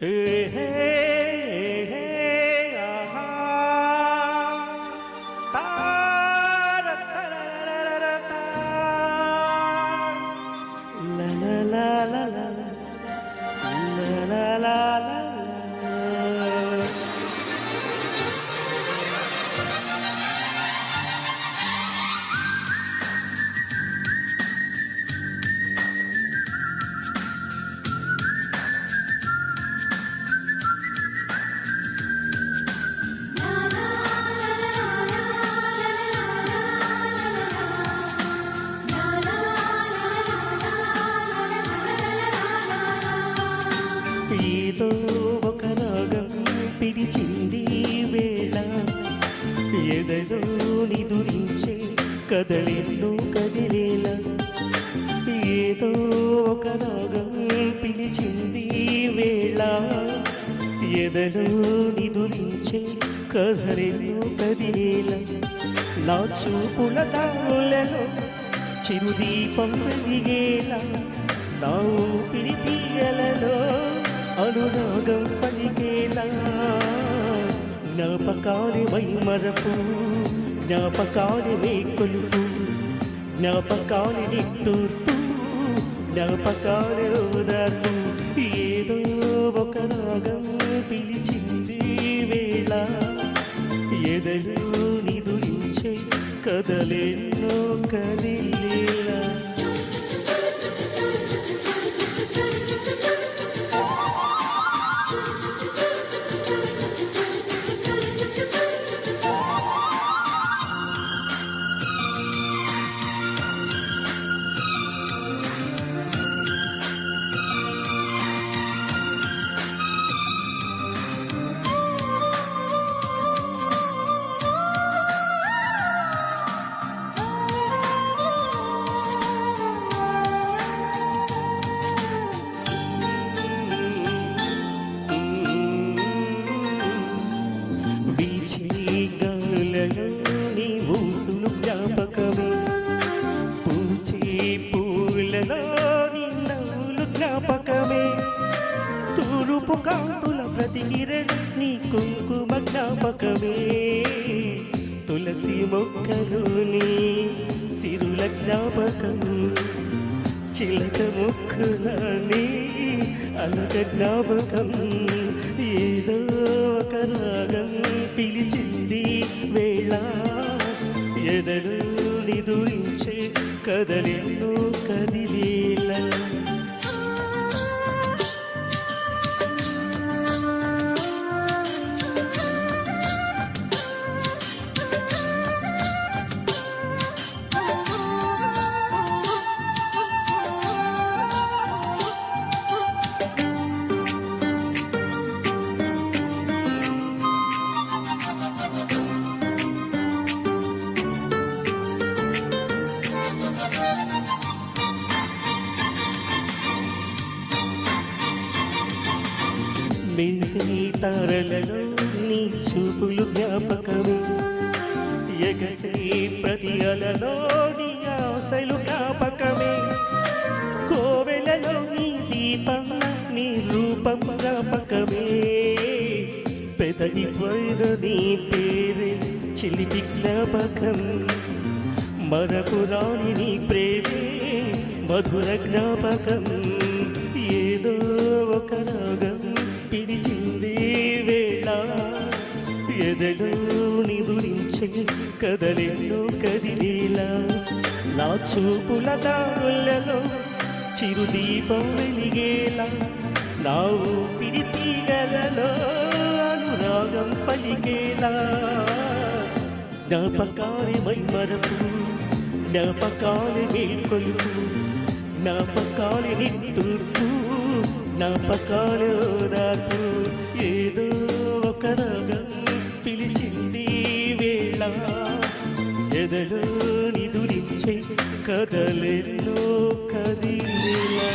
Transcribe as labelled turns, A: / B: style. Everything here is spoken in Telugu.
A: Hey, hey. ఏదో ఒక రాగం పిలిచింది వేళ. ఎదలో నిదురించే కదలెన్నో కదిలేలా. ఏదో ఒక రాగం పిలిచింది వేళ. ఎదలో నిదురించే కదలెన్నో కదిలేలా. నా చూపుల తాళ్ళలో చిరుదీపం వెలిగేలా. నా ఊపిరి అనురాగం పలికేలా? జ్ఞాపకాలి మరపు జ్ఞాపకాలి మే కొలుపు జ్ఞాపకాలి నిట్టూర్పు జ్ఞాపకాలి ఓదార్పు ఏదో ఒక రాగం పిలిచింది వేళ ఎదలో నిదురించే కదలెన్నో కదిలే పూచే పూలలో నిన్నవులు జ్ఞాపకమే. తూరుపు కాంతుల ప్రతికిరణ నీ కుంకుమ జ్ఞాపకమే. తులసి మొక్కలోని సిరుల జ్ఞాపకం. చిలక ముక్కులని అలక జ్ఞాపకం. ఏదో ఒక రాగం పిలిచింది వేళ. ఎదలు నిదురించే కదలెన్నో కదిలేలా. మెరిసే తారలలో నీ చూపులు జ్ఞాపకము. ఎగసే ప్రతి అలలో నీ ఆశలు జ్ఞాపకమే. కోవెలలో నీ దీపం నీ రూపం జ్ఞాపకమే. పెదవి పైన నీ పేరే చిలిపి జ్ఞాపకం. మరపురాని నీ ప్రేమే మధుర జ్ఞాపకం. వేళ ఎదలో నిదురించే కదలెన్నో కదిలేలా. నా చూపుల తాళ్ళలో చిరుదీపం వెలిగేలా. నా ఊపిరి తీగలలో అనురాగం పలికేలా. జ్ఞాపకాలమై మరపు జ్ఞాపకాలి మేల్కొలుపు జ్ఞాపకాలి నిట్టూర్పు జ్ఞాపకాలు ఓదార్పు. నిదురించే కదిలిలా